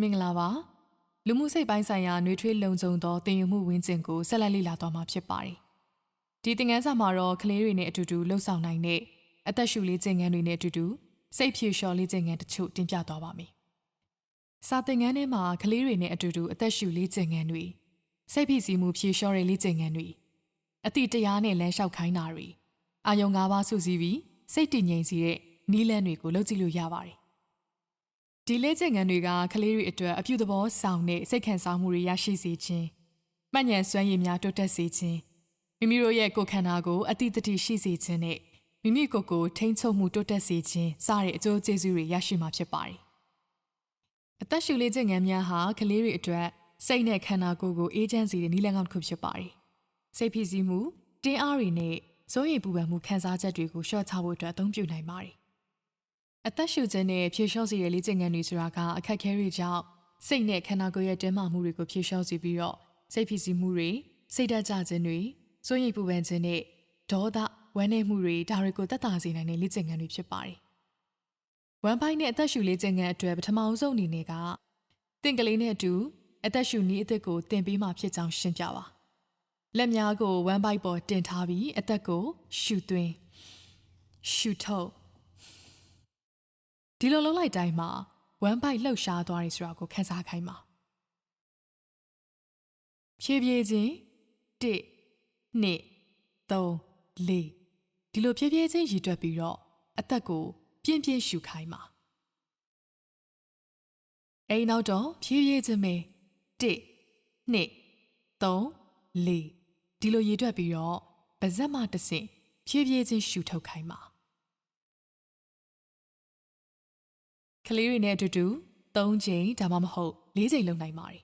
မင်္ဂလာပါလူမှုစိတ်ပိုင်းဆိုင်ရာနှွေးထွေးလုံခြုံသောတင်ယူမှုဝင်းကျင်ကိုဆက်လက်လေ့လာသွားမှာဖြစ်ပါတယ်ဒီသင်ခန်းစာမှာတော့ကလေးတွေနဲ့အတူတူလှုပ်ဆောင်နိုင်တဲ့အသက်ရှူလေးကျင့်ခန်းတွေနဲ့အတူတူစိတ်ဖြူလျှော်လေးကျင့်ခန်းတချို့တင်ပြသွားပါမယ်စာသင်ခန်းထဲမှာကလေးတွေနဲ့အတူတူအသက်ရှူလေးကျင့်ခန်းတွေစိတ်ဖိစီးမှုဖြေလျှော်တဲ့လေးကျင့်ခန်းတွေအတိတရားနဲ့လမ်းလျှောက်ခိုင်းတာတွေအာယုံ၅ပါးစုစည်းပြီးစိတ်တည်ငြိမ်စေတဲ့နီးလန်းတွေကိုလုပ်ကြည့်လို့ရပါတယ် ဒီလေ့ကျင့်ခန်းတွေကကလေးတွေအတွက်အပြုသဘောဆောင်တဲ့စိတ်ခံစားမှုတွေရရှိစေခြင်းမှတ်ဉာဏ်စွမ်းရည်များတိုးတက်စေခြင်းမိမိတို့ရဲ့ကိုယ်ခန္ဓာကိုအတိတ်တတိရှိစေခြင်းနဲ့မိမိကိုယ်ကိုထိန်းချုပ်မှုတိုးတက်စေခြင်းစတဲ့အကျိုးကျေးဇူးတွေရရှိမှာဖြစ်ပါတယ်။အသက်ရှူလေ့ကျင့်ခန်းများဟာကလေးတွေအတွက်စိတ်နဲ့ခန္ဓာကိုယ်ကိုအေးချမ်းစေတဲ့နည်းလမ်းကောင်းတစ်ခုဖြစ်ပါတယ်။စိတ်ဖိစီးမှုတင်းအားတွေနဲ့စိုးရိမ်ပူပန်မှုခံစားချက်တွေကိုလျှော့ချဖို့အတွက်အသုံးပြုနိုင်ပါတယ်။ အသက်ရှူခြင်းနဲ့ဖြေလျှော့စေတဲ့လေ့ကျင့်ခန်းတွေဆိုတာကအခက်အခဲတွေကြောင့်စိတ်နဲ့ခန္ဓာကိုယ်ရဲ့တင်းမာမှုတွေကိုဖြေလျှော့စေပြီးတော့စိတ်ဖြစ်စီမှုတွေစိတ်ဓာတ်ကျခြင်းတွေစိုးရိမ်ပူပန်ခြင်းနဲ့ဒေါသဝမ်းနည်းမှုတွေဒါတွေကိုတက်တာစေနိုင်တဲ့လေ့ကျင့်ခန်းတွေဖြစ်ပါတယ်။ဝမ်ပိုင်းနဲ့အသက်ရှူလေ့ကျင့်ခန်းအတွက်ပထမအဆုံးအနေနဲ့ကတင့်ကလေးနဲ့အတူအသက်ရှူနည်းအသစ်ကိုတင်ပေးမှဖြစ်ကြောင်းရှင်းပြပါ။လက်များကိုဝမ်ပိုက်ပေါ်တင်ထားပြီးအသက်ကိုရှူသွင်းရှူထုတ် ဒီလိုလုံးလိုက်တိုင်းမှာဝမ်ပိုက်လှုပ်ရှားသွားတယ်ဆိုတာကိုခန်းစားခိုင်းပါဖြည်းဖြည်းချင်း1 2 3 4ဒီလိုဖြည်းဖြည်းချင်းရည်တွက်ပြီးတော့အသက်ကိုပြင်းပြင်းရှူခိုင်းပါအိမ်နောက်တော့ဖြည်းဖြည်းချင်းပဲ1 2 3 4ဒီလိုရည်တွက်ပြီးတော့ပါဇက်မတစ်ဆင့်ဖြည်းဖြည်းချင်းရှူထုတ်ခိုင်းပါ လေးတွေနဲ့အတူတူ၃ချိန်ဒါမှမဟုတ်၄ချိန်လုပ်နိုင်ပါတယ်